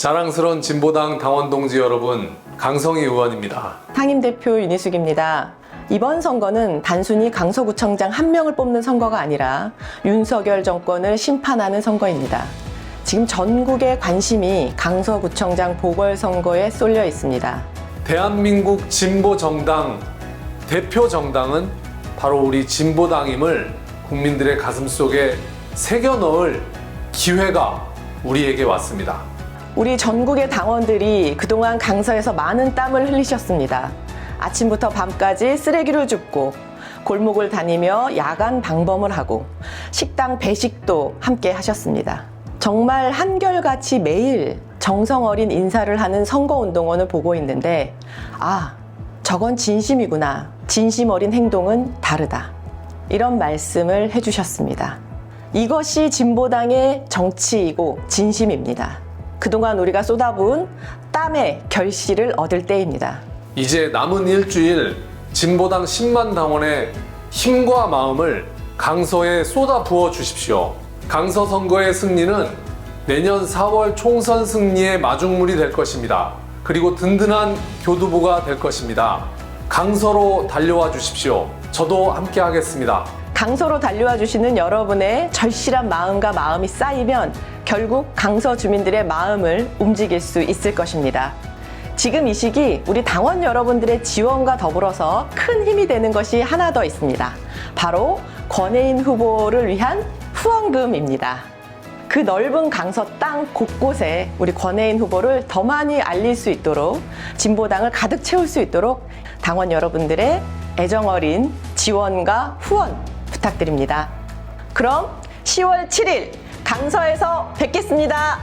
자랑스러운 진보당 당원 동지 여러분, 강성희 의원입니다. 상임 대표 윤희숙입니다. 이번 선거는 단순히 강서구청장 한 명을 뽑는 선거가 아니라 윤석열 정권을 심판하는 선거입니다. 지금 전국의 관심이 강서구청장 보궐선거에 쏠려 있습니다. 대한민국 진보 정당 대표 정당은 바로 우리 진보당임을 국민들의 가슴 속에 새겨 넣을 기회가 우리에게 왔습니다. 우리 전국의 당원들이 그동안 강서에서 많은 땀을 흘리셨습니다. 아침부터 밤까지 쓰레기를 줍고 골목을 다니며 야간 방범을 하고 식당 배식도 함께 하셨습니다. 정말 한결같이 매일 정성 어린 인사를 하는 선거운동원을 보고 있는데 아, 저건 진심이구나. 진심 어린 행동은 다르다. 이런 말씀을 해주셨습니다. 이것이 진보당의 정치이고 진심입니다. 그동안 우리가 쏟아부은 땀의 결실을 얻을 때입니다. 이제 남은 일주일 진보당 10만 당원의 힘과 마음을 강서에 쏟아 부어 주십시오. 강서 선거의 승리는 내년 4월 총선 승리의 마중물이 될 것입니다. 그리고 든든한 교두보가 될 것입니다. 강서로 달려와 주십시오. 저도 함께 하겠습니다. 강서로 달려와 주시는 여러분의 절실한 마음과 마음이 쌓이면 결국 강서 주민들의 마음을 움직일 수 있을 것입니다. 지금 이 시기 우리 당원 여러분들의 지원과 더불어서 큰 힘이 되는 것이 하나 더 있습니다. 바로 권혜인 후보를 위한 후원금입니다. 그 넓은 강서 땅 곳곳에 우리 권혜인 후보를 더 많이 알릴 수 있도록 진보당을 가득 채울 수 있도록 당원 여러분들의 애정 어린 지원과 후원 부탁드립니다. 그럼 10월 7일 강서에서 뵙겠습니다.